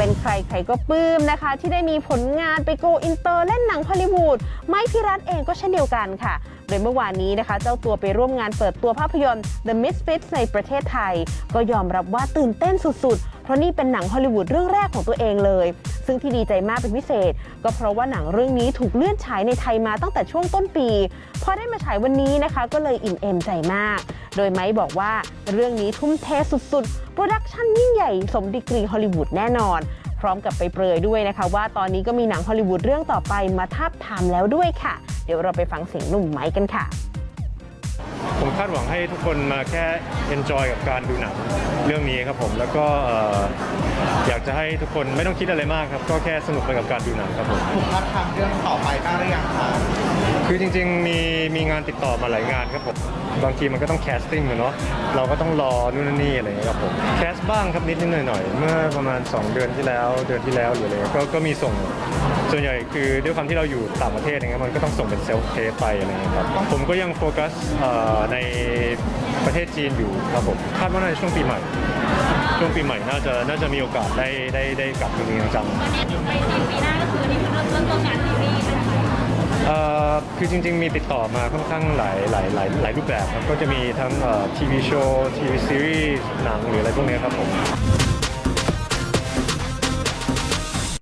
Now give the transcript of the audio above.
เป็นใครใครก็ปลื้มนะคะ ที่ได้มีผลงานไปโกอินเตอร์เล่นหนังฮอลลีวูดไมค์พิรัตเองก็เช่นเดียวกันค่ะโดยเมื่อวานนี้นะคะ เจ้าตัวไปร่วมงานเปิดตัวภาพยนตร์ The Misfits ในประเทศไทย ก็ยอมรับว่าตื่นเต้นสุดๆ เพราะนี่เป็นหนังฮอลลีวูดเรื่องแรกของตัวเองเลย ซึ่งที่ดีใจมากเป็นพิเศษ ก็เพราะว่าหนังเรื่องนี้ถูกเลื่อนฉายในไทยมาตั้งแต่ช่วงต้นปี พอได้มาฉายวันนี้นะคะ ก็เลยอิ่มเอมใจมาก โดยไม้บอกว่าเรื่องนี้ทุ่มเทสุดๆ โปรดักชั่นยิ่งใหญ่สมดีกรีฮอลลีวูดแน่นอน พร้อมกับไปเปรยด้วยนะคะ ว่าตอนนี้ก็มีหนังฮอลลีวูดเรื่องต่อไปมาทาบทามแล้วด้วยค่ะ เดี๋ยวเราไปฟังเสียงหนุ่มไม้กันค่ะผมคาดหวังให้ทุกคนมาแค่ enjoy กับการดูหนังเรื่องนี้ครับผม แล้วก็เอ่ออยากจะให้ทุกคนไม่ต้องคิดอะไรมากครับ ก็แค่สนุกไปกับการดูหนังครับผมถูกทับทามเรื่องต่อไปบ้างหรือยังคะ คือจริงๆ มีมีงานติดต่อมาหลายงานครับผมบางทีมันก็ต้องแคสติ้งอะเนาะเราก็ต้องรอนู่นนี่อะไรอย่างเงี้ยครับผมแคสบ้างครับนิดนิดหน่อยหน่อยเมื่อประมาณ 2 เดือนที่แล้วเดือนที่แล้วหรืออะไรเงี้ยก็ก็มีส่งส่วนใหญ่คือด้วยความที่เราอยู่ต่างประเทศอย่างเงี้ยมันก็ต้องส่งเป็นเซลฟ์เทสไปอะไรเงี้ยครับผมก็ยังโฟกัสในประเทศจีนอยู่ครับผมคาดว่าน่าจะช่วงปีใหม่ ช่วงปีใหม่น่าจะน่าจะมีโอกาสได้ได้ได้กลับจริงๆจังวันนี้ไปจีนปีหน้าก็คือนี่คือเริ่มเริ่มต้นงานซีรี คือจริง ๆ มีติดต่อมาค่อนข้างหลายหลายหลายหลายรูปแบบครับ ก็จะมีทั้งทีวีโชว์ทีวีซีรีส์หนังหรืออะไรพวกนี้ครับผม